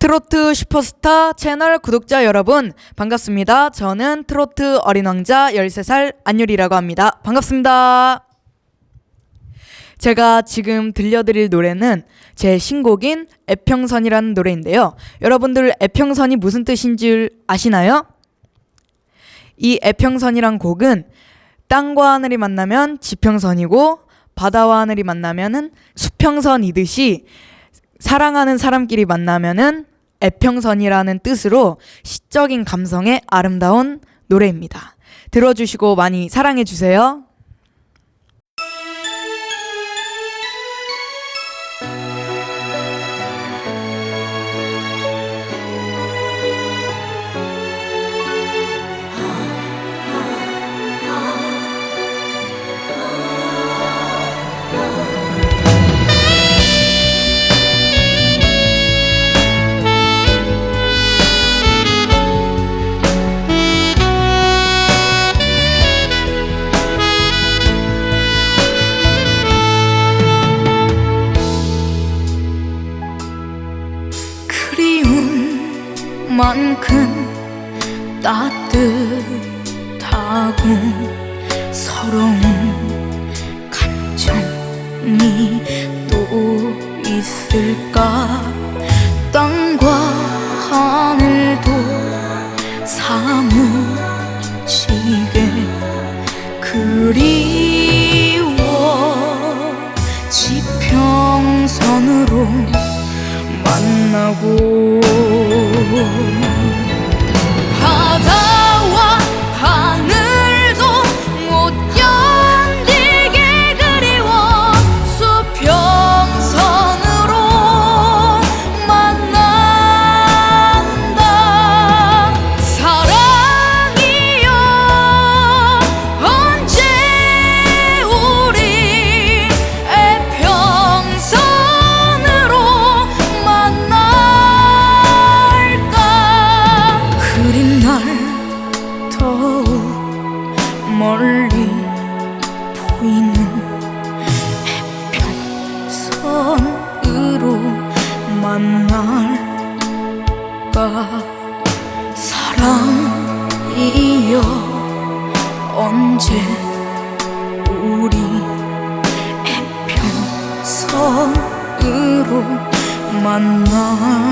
트로트 슈퍼스타 채널 구독자 여러분 반갑습니다. 저는 트로트 어린 왕자 13살 안유리라고 합니다. 반갑습니다. 제가 지금 들려드릴 노래는 제 신곡인 애평선이라는 노래인데요. 여러분들 애평선이 무슨 뜻인 줄 아시나요? 이 애평선이란 곡은 땅과 하늘이 만나면 지평선이고 바다와 하늘이 만나면은 수평선이듯이 사랑하는 사람끼리 만나면은 애평선이라는 뜻으로 시적인 감성의 아름다운 노래입니다. 들어주시고 많이 사랑해 주세요. 만큼 따뜻하고 서러운 감정이 또 있을까 보이는 해평선으로 만날까 사랑이여 언제 우리 해평선으로 만날까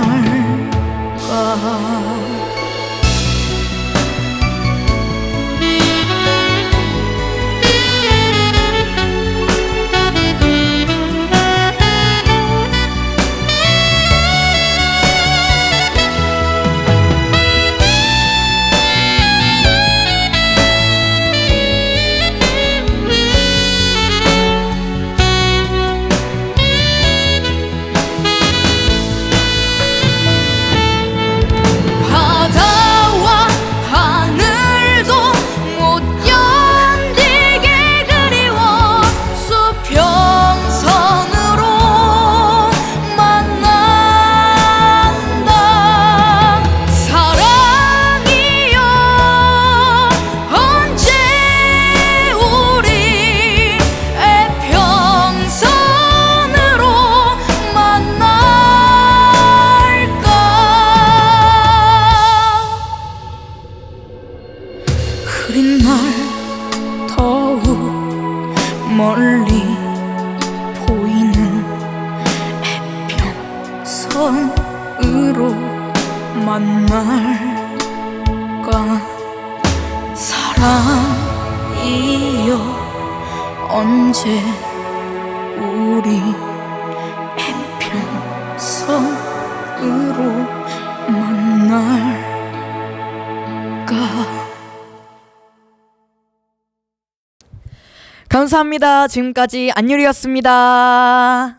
더욱 멀리 보이는 해평선으로 만날까 사랑이여 언제 우리 해평선으로 만날까 감사합니다. 지금까지 안유리였습니다.